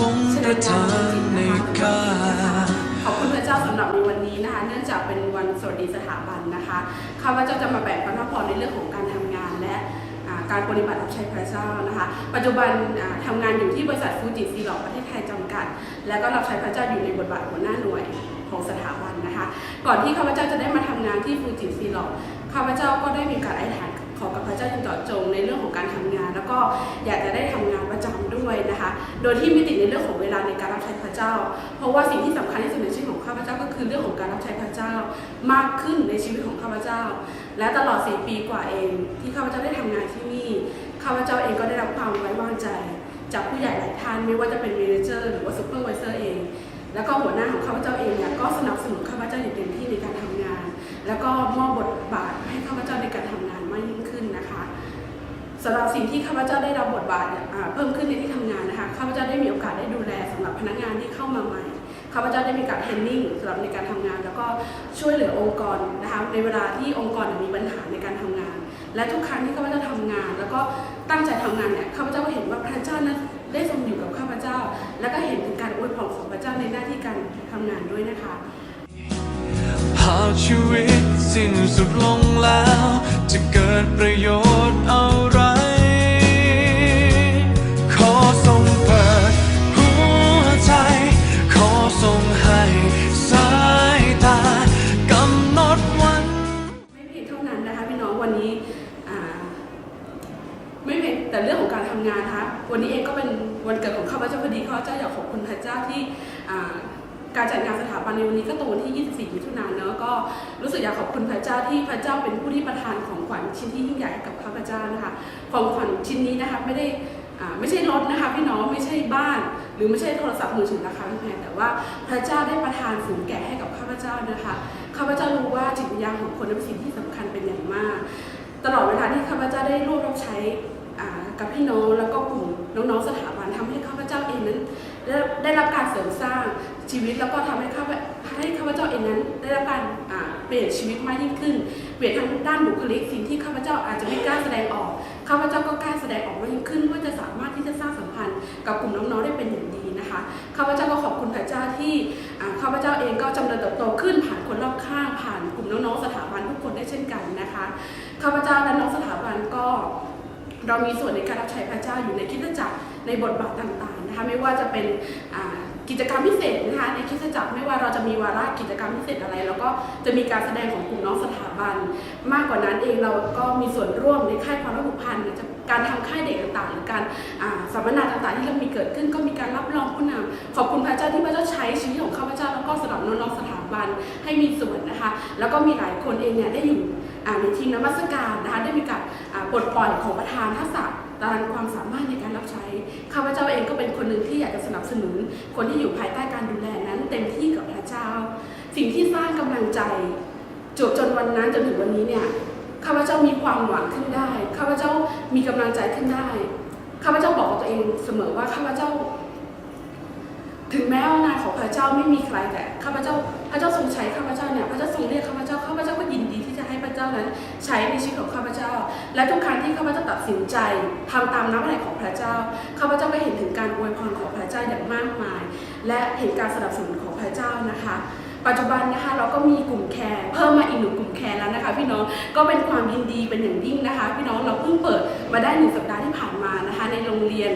วงประทานในกาขอบคุณพระเจ้าสำหรับในวันนี้นะคะ เนื่องจากเป็นวันสวัสดีสถาบันนะคะข้าพเจ้าจะมาแบ่งปันพระพรในเรื่องของการทำงานและการปฏิบัติรับใช้พระเจ้านะคะ ปัจจุบันทำงานอยู่ที่บริษัทฟูจิซีหลอกประเทศไทยจำกัด และก็รับใช้พระเจ้าอยู่ในบทบาทหัวหน้าหน่วยของสถาบันนะคะ ก่อนที่ข้าพเจ้าจะได้มาทำงานที่ฟูจิซีหลอกข้าพเจ้าก็ได้มีการอธิษฐานขอกับพระเจ้าอย่างเจาะจงในเรื่องของการทำงาน แล้วก็อยากจะได้ทำงาน ด้วยนะคะ โดยที่ไม่ติดในเรื่องของเวลาในการรับใช้พระเจ้า เพราะว่าสิ่งที่สำคัญที่สุดในชีวิตของข้าพเจ้าก็คือเรื่องของการรับใช้พระเจ้า มากขึ้นในชีวิตของข้าพเจ้า และตลอด 4 ปีกว่าเอง ที่ข้าพเจ้าได้ทำงานที่นี่ข้าพเจ้าเองก็ได้รับความไว้วางใจ จากผู้ใหญ่หลายท่านไม่ว่าจะเป็นเมนเจอร์หรือว่าซูเปอร์วิเซอร์เอง แล้วก็หัวหน้าของข้าพเจ้าเองเนี่ยก็สนับสนุนข้าพเจ้าอย่างเต็มที่ในการทำงำหรับสิ่งที่ข้าพเจ้าได้รับบทบาทเนี่ยเพิ่มขึ้นในที่ทำงานนะคะข้าพเจ้าได้มีโอกาสได้ดูแลสำหรับพนักงานที่เข้ามาใหม่ข้าพเจ้าได้มีการเทรนนิ่งสำหรับในการทำงาน แล้วก็ช่วยเหลือองค์กรนะคะในเวลาที่องค์กรมีปัญหาในการทำงาน และทุกครั้งที่ข้าพเจ้าทำงาน แล้วก็ตั้งใจทำงานเนี่ยข้าพเจ้าก็เห็นว่าพระเจ้านั้นได้ทรงอยู่กับข้าพเจ้า แล้วก็เห็นถึงการอวยพรของพระเจ้าในหน้าที่การทำงานด้วยนะคะหากชีวิตสิ้นสุดลงแล้ว จะเกิดประโยชน์อะ แต่เรื่องของการทำงานนะคะวันนี้เองก็เป็นวันเกิดของข้าพเจ้าพอดีข้าพเจ้าอยากขอบคุณพระเจ้าที่การจัดงานสถาบันในวันนี้ก็ตรงวันที่ 24 มิถุนายนเนอะก็รู้สึกอยากขอบคุณพระเจ้าที่พระเจ้าเป็นผู้ที่ประทานของขวัญชิ้นที่ยิ่งใหญ่ให้กับข้าพเจ้านะคะของขวัญชิ้นนี้นะคะไม่ได้ไม่ใช่รถนะคะพี่น้องไม่ใช่บ้าน หรือไม่ใช่โทรศัพท์มือถือราคาแพงแต่ว่าพระเจ้าได้ประทานฝูงแกะให้กับข้าพเจ้านะคะข้าพเจ้ารู้ว่าจิตวิญญาณของคนนั้นเป็นสิ่งที่สำคัญเป็นอย่างมาก ตลอดเวลาที่ข้าพเจ้าได้ร่วมรับใช้ กับพี่น้องแล้วก็กลุ่มน้องๆสถาบันทำให้ข้าพเจ้าเองนั้นได้ได้รับการเสริมสร้างชีวิตแล้วก็ทำให้ข้าพให้ข้าพเจ้าเองนั้น ได้รับการเปลี่ยนชีวิตมากยิ่งขึ้น เปลี่ยนทั้งด้านบุคลิกสิ่งที่ข้าพเจ้าอาจจะไม่กล้าแสดงออกข้าพเจ้าก็กล้าแสดงออกมากยิ่งขึ้นเพื่อจะสามารถที่จะสร้างสัมพันธ์ กับกลุ่มน้องๆได้เป็นอย่างดีนะคะข้าพเจ้าก็ขอบคุณพระเจ้าที่ข้าพเจ้าเองก็จำเริญเติบโตขึ้นผ่านคนรอบข้างผ่านกลุ่มน้องๆสถาบันทุกคนได้เช่นกันนะคะข้าพเจ้าและน้องสถาบันก็ เรามีส่วนในการรับใช้พระเจ้าอยู่ในคิดจักรในบทบาทต่างๆนะคะไม่ว่าจะเป็นกิจกรรมพิเศษนะคะในคิดจักรไม่ว่าเราจะมีวาระกิจกรรมพิเศษอะไร แล้วก็จะมีการแสดงของกลุ่มน้องสถาบัน มากกว่านั้นเองเราก็มีส่วนร่วมในค่ายความรักผูกพันจะการทำค่ายเด็กต่างๆหรือการสัมมนาต่างๆ ที่เรามีเกิดขึ้นก็มีการรับรองผู้นำขอบคุณพระเจ้าที่พระเจ้าใช้ชีวิตของข้าพเจ้าแล้วก็สำหรับน้องๆสถาบันให้มีส่วนนะคะ แล้วก็มีหลายคนเองเนี่ยได้อยู่ในทีมนมัสการนะคะได้มีการ ปลดปล่อยของประธานทักษะตามความสามารถในการรับใช้ ข้าพเจ้าเองก็เป็นคนหนึ่งที่อยากจะสนับสนุน คนที่อยู่ภายใต้การดูแลนั้น เต็มที่กับพระเจ้า สิ่งที่สร้างกำลังใจจบจนวันนั้นจนถึงวันนี้เนี่ยข้าพเจ้ามีความหวังขึ้นได้ข้าพเจ้ามีกำลังใจขึ้นได้ข้าพเจ้าบอกกับตัวเองเสมอว่าข้าพเจ้า ถึงแม้ว่างานของพระเจ้าไม่มีใครแต่ข้าพเจ้า พระเจ้าทรงใช้ข้าพเจ้าเนี่ยพระเจ้าทรงเรียกข้าพเจ้าข้าพเจ้าก็ เจ้านั้นใช้ในชีวิตของข้าพเจ้า และทุกครั้งที่ข้าพเจ้าตัดสินใจทำตามน้ำพระทัยของพระเจ้าข้าพเจ้าก็เห็นถึงการอวยพรของพระเจ้าอย่างมากมาย และเห็นการสนับสนุนของพระเจ้านะคะปัจจุบันนะคะเราก็มีกลุ่มแคร์เพิ่มมาอีกหนึ่งกลุ่มแคร์แล้วนะคะ พี่น้องก็เป็นความยินดีเป็นอย่างยิ่งนะคะ พี่น้องเราเพิ่งเปิดมาได้หนึ่งสัปดาห์ที่ผ่าน มานะคะในโรงเรียน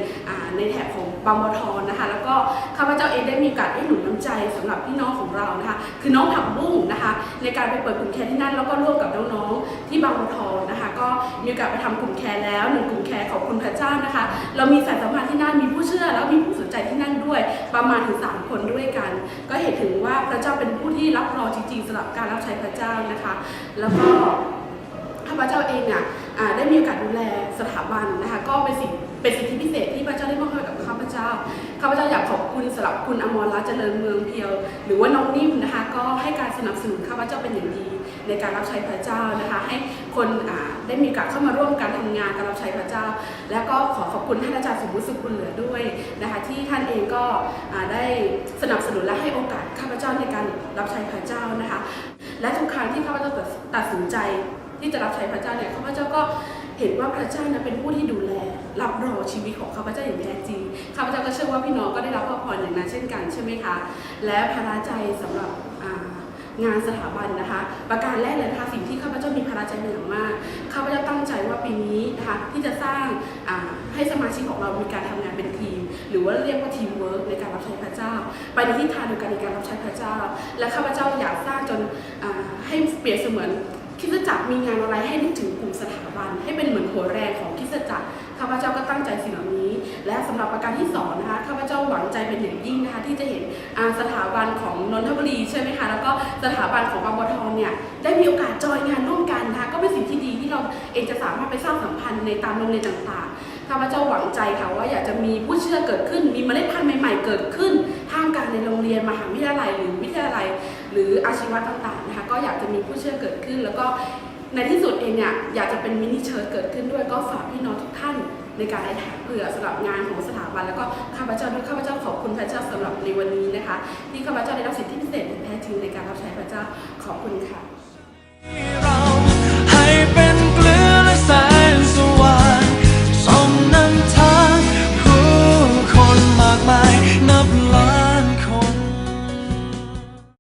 ในแถบของบางบัวทองนะคะแล้วก็ข้าพเจ้าเองได้มีโอกาสได้หนุนน้ำใจสำหรับพี่น้องของเรานะคะคือน้องผักบุ้งนะคะในการไปเปิดกลุ่มแคร์ที่นั่นแล้วก็ร่วมกับน้องๆที่บางบัวทองนะคะก็มีโอกาสไปทำกลุ่มแคร์แล้วหนึ่งกลุ่มแคร์ขอบคุณพระเจ้านะคะเรามีสายสัมพันธ์ที่นั่นมีผู้เชื่อแล้วมีผู้สนใจที่นั่นด้วยประมาณถึงสามคนด้วยกัน ก็เห็นถึงว่าพระเจ้าเป็นผู้ที่รับรองจริงๆสำหรับการรับใช้พระเจ้านะคะ แล้วก็ข้าพเจ้าเองอะอ่า ได้มีโอกาสดูแลสถาบันนะคะก็เป็นสิ่งเป็นสิทธิพิเศษที่พระเจ้าได้มอบให้กับข้าพเจ้าข้าพเจ้าอยากขอบคุณสำหรับคุณอมรรัตน์เจริญเมืองเพียว หรือว่าน้องนิ่มนะคะก็ให้การสนับสนุนข้าพเจ้าเป็นอย่างดี ในการรับใช้พระเจ้านะคะ ให้คนได้มีโอกาสเข้ามาร่วมการทำงานการรับใช้พระเจ้า แล้วก็ขอขอบคุณท่านอาจารย์สมบุติสุขบุญเหลือด้วยนะคะที่ท่านเองก็ได้สนับสนุนและให้โอกาสข้าพเจ้าในการรับใช้พระเจ้านะคะ และทุกครั้งที่ข้าพเจ้าตัดสินใจ ที่จะรับใช้พระเจ้าเนี่ยข้าพเจ้าก็เห็นว่าพระเจ้านั้นเป็นผู้ที่ดูแลรับรองชีวิตของข้าพเจ้าอย่างแท้จริงข้าพเจ้าก็เชื่อว่าพี่น้องก็ได้รับพระพรอย่างนั้นเช่นกันใช่ไหมคะ และภาระใจสำหรับงานสถาบันนะคะ ประการแรกเลยนะคะสิ่งที่ข้าพเจ้ามีภาระใจเป็นอย่างมากข้าพเจ้าตั้งใจว่าปีนี้นะคะที่จะสร้างให้สมาชิกของเรามีการทำงานเป็นทีม หรือว่าเรียกว่าทีมเวิร์กในการรับใช้พระเจ้า ไปในทิศทางเดียวกันในการรับใช้พระเจ้า และข้าพเจ้าอยากสร้างจนให้เปรียบเสมือน คิสจักรมีงานอะไรให้นึกถึงกลุ่มสถาบัน ให้เป็นเหมือนหัวแรงของคิสจักรข้าพเจ้าก็ตั้งใจสิ่งเหล่านี้ และสำหรับประการที่สองนะคะข้าพเจ้าหวังใจเป็นอย่างยิ่งนะคะที่จะเห็นสถาบันของนนทบุรีใช่ไหมคะแล้วก็สถาบันของบางบัวทองเนี่ยได้มีโอกาสจอยงานร่วมกันนะคะก็เป็นสิ่งที่ดีที่เราเองจะสามารถไปสร้างสัมพันธ์ในตามโรงเรียนต่างๆข้าพเจ้าหวังใจค่ะว่าอยากจะมีผู้เชื่อเกิดขึ้น มีเมล็ดพันธุ์ใหม่ ๆ เกิดขึ้นท่ามกลางในโรงเรียนมหาวิทยาลัยหรือวิทยาลัย หรืออาชีวะต่างๆนะคะก็อยากจะมีผู้เชื่อเกิดขึ้น แล้วก็ในที่สุดเองเนี่ยอยากจะเป็นมินิเชิร์เกิดขึ้นด้วยก็ฝากพี่น้องทุกท่านในการได้ถามเผื่อสำหรับงานของสถาบันแล้วก็ข้าพเจ้าด้วยข้าพเจ้าขอบคุณพระเจ้าสำหรับในวันนี้นะคะ ที่ข้าพเจ้าได้รับสิทธิพิเศษแท้จริงในการรับใช้พระเจ้าขอบคุณค่ะ